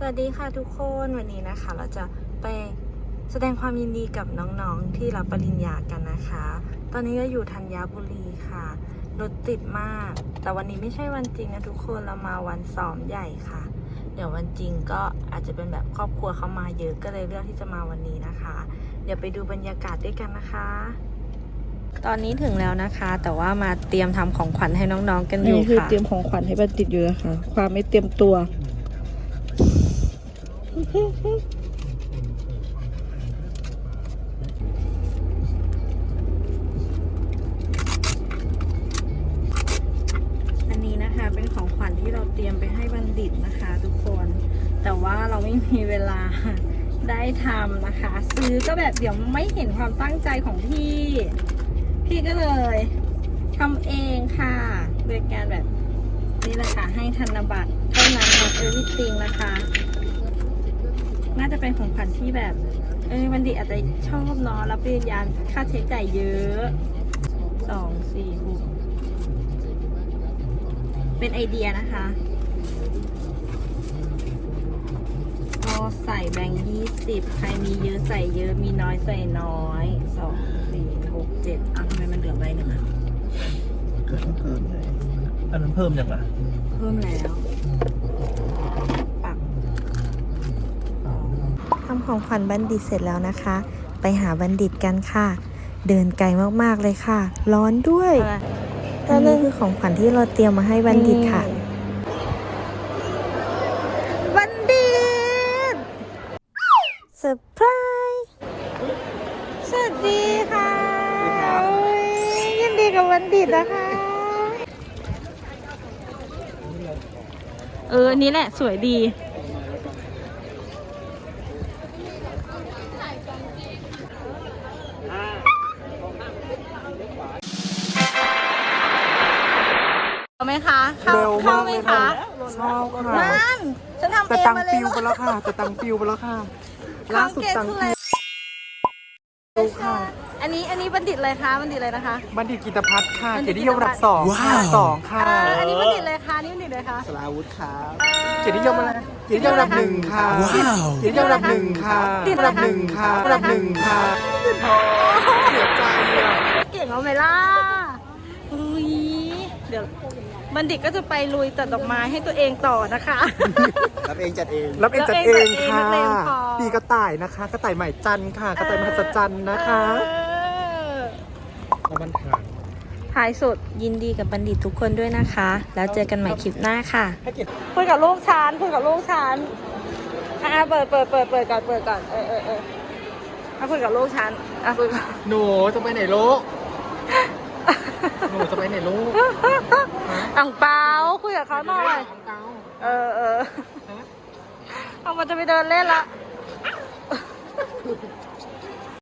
สวัสดีค่ะทุกคนวันนี้นะคะ เราจะไปแสดงความยินดีกับน้องๆที่รับปริญญากันนะคะ ตอนนี้ก็อยู่ธัญบุรีค่ะ รถติดมาก แต่วันนี้ไม่ใช่วันจริงนะทุกคนเรามาวันซ้อมใหญ่ค่ะ เดี๋ยววันจริงก็อาจจะเป็นแบบครอบครัวเขามาเยอะก็เลยเลือกที่จะมาวันนี้นะคะ เดี๋ยวไปดูบรรยากาศด้วยกันนะคะ ตอนนี้ถึงแล้วนะคะ แต่ว่ามาเตรียมทำของขวัญให้น้องๆกันอยู่นี่คือค่ะ เตรียมของขวัญให้บัณฑิตอยู่นะคะ ความไม่เตรียมตัว อันนี้นะคะเป็นของขวัญที่เราเตรียมไปให้บัณฑิตนะคะทุกคน แต่ว่าเราไม่มีเวลาได้ทำนะคะ ซื้อก็แบบเดี๋ยวไม่เห็นความตั้งใจของพี่ พี่ก็เลยทำเองค่ะโดยการแบบนี่แหละค่ะให้ธนบัตรเท่านั้นนะเอวิติงนะคะ น่าจะเป็นของขวัญที่แบบ เออบัณฑิตอาจจะชอบเนาะรับปริญญาค่าใช้จ่ายเยอะสองสี่หกเป็นไอเดียนะคะก็ใส่แบงค์ยี่สิบใครมีเยอะใส่เยอะมีน้อยใส่น้อยสองสี่หกเจ็ดอะทำไมมันเหลือใบหนึ่งอะอันนั้นเพิ่มยังอะ เพิ่มแล้วปักทำ ของขวัญบัณฑิตเสร็จแล้วนะคะ ไปหาบัณฑิตกันค่ะ เดินไกลมากๆเลยค่ะ ร้อนด้วยอันนี้คือของขวัญที่เราเตรียมมาให้บัณฑิตค่ะ บัณฑิตเซอร์ไพรส์สวัสดีค่ะโอ้ยยินดีกับบัณฑิตนะคะ เอออันนี้แหละสวยดี คะ เข้าเร็วเข้ามากไหมเลยคะชอบค่ะ นั่นฉันทำแต่เองตังมาเลยปิวไปแล้วค่ะ แต่ตังปิวไปแล้วค่ะ ล่าสุดตังปิวค่ะ อันนี้อันนี้บัณฑิตเลยคะบัณฑิตเลยนะคะ บัณฑิตกิตพัฒน์ค่ะบัณฑิเกีตยรตินิยมอันดับสองค่ะสองค่ะเอออันนี้บัณฑิตเลยค่ะอันนี่บัณฑิตเลยค่ะสลาวุธค่ะเกียรตินิยมอะไรเกียรตินิยมอันดับหนึ่งค่ะเกียรตินิยมอันดับหนึ่งค่ะอันดับหนึ่งค่ะอันดับหนึ่งค่ะเสียใจอะ เก่งเอาไหมล่ะอุ้ย เดี๋ยวบัณฑิตก็จะไปลุยตัดดอกไม้ให้ตัวเองต่อนะคะ รับเองจัดเองรับเองจัดเองรับเองจัดเองนัค่ะกเลงพอ ปีกระต่ายนะคะกระต่ายใหม่จันทร์ค่ะกระต่ายมหัศจรรย์นะคะเออแล้วมันผ่านท้ายสุดยินดีกับบัณฑิตทุกคนด้วยนะคะ แล้วเจอกันใหม่คลิปหน้าค่ะคุยกับลูกชานคุยกับลูกชานอะเปิดเปิดเปิดเปิดก่อนเปิดก่อนเออเออเอออะคุยกับลูกชานอะคุยกับ หนูจะไปไหนลูกหนูจะไปไหนลูก อ่างเปาคุยกับเขาหน่อย เออเออเอามันจะไปเดินเล่นละ